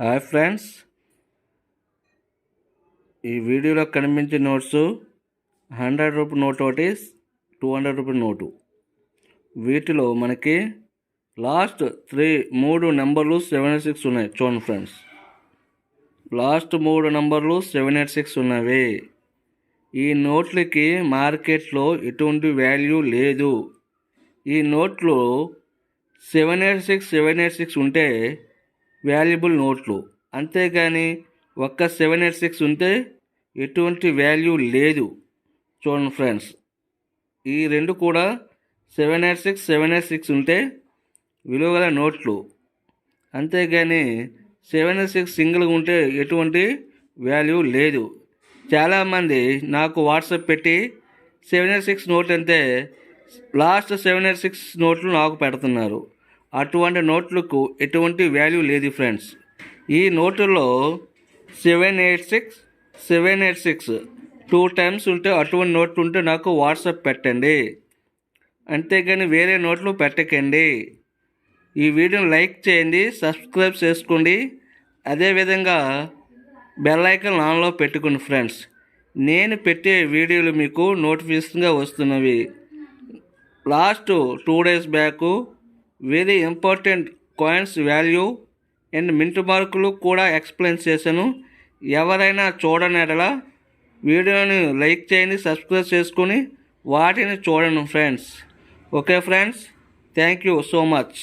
Hi friends. ఈ వీడియోలో కనిపించే నోట్స్ హండ్రెడ్ రూపీ నోట్ ఒకటి టూ హండ్రెడ్ రూపీ నోటు. వీటిలో మనకి లాస్ట్ త్రీ మూడు నెంబర్లు సెవెన్ ఎయిట్ సిక్స్ ఉన్నాయి. చూడండి ఫ్రెండ్స్. లాస్ట్ మూడు నెంబర్లు సెవెన్ ఎయిట్ సిక్స్ ఉన్నవి. ఈ నోట్లకి మార్కెట్లో ఎటువంటి వాల్యూ లేదు. ఈ నోట్లు seven eight six seven eight six ఉంటే వాల్యుబుల్ నోట్లు. అంతేగాని ఒక్క సెవెన్ ఎయిట్ సిక్స్ ఉంటే ఎటువంటి వాల్యూ లేదు. చూడండి ఫ్రెండ్స్. ఈ రెండు కూడా seven eight six seven eight six ఉంటే విలువల నోట్లు. అంతేగాని సెవెన్ ఎయిట్ సిక్స్ సింగిల్గా ఉంటే ఎటువంటి వాల్యూ లేదు. చాలామంది నాకు వాట్సాప్ పెట్టి సెవెన్ ఎయిట్ సిక్స్ నోట్ అంటే లాస్ట్ సెవెన్ ఎయిట్ సిక్స్ నోట్లు నాకు పెడుతున్నారు. అటువంటి నోట్లకు ఎటువంటి వాల్యూ లేదు ఫ్రెండ్స్ ఈ నోటులో seven eight six seven eight six two times ఉంటే అటువంటి నోట్లు ఉంటే నాకు వాట్సాప్ పెట్టండి. అంతేగాని వేరే నోట్లు పెట్టకండి. ఈ వీడియోని లైక్ చేయండి సబ్స్క్రైబ్ చేసుకోండి. అదేవిధంగా బెల్ ఐకాన్ ఆన్లో పెట్టుకోండి ఫ్రెండ్స్ నేను పెట్టే వీడియోలు మీకు నోటిఫికేషన్గా వస్తున్నవి. Last two days back very important coins value and mint మార్కులు కూడా ఎక్స్ప్లెయిన్ చేశాను. ఎవరైనా చూడని వీడియోని లైక్ చేయండి సబ్స్క్రైబ్ చేసుకొని వాటిని చూడండి friends. Okay friends thank you so much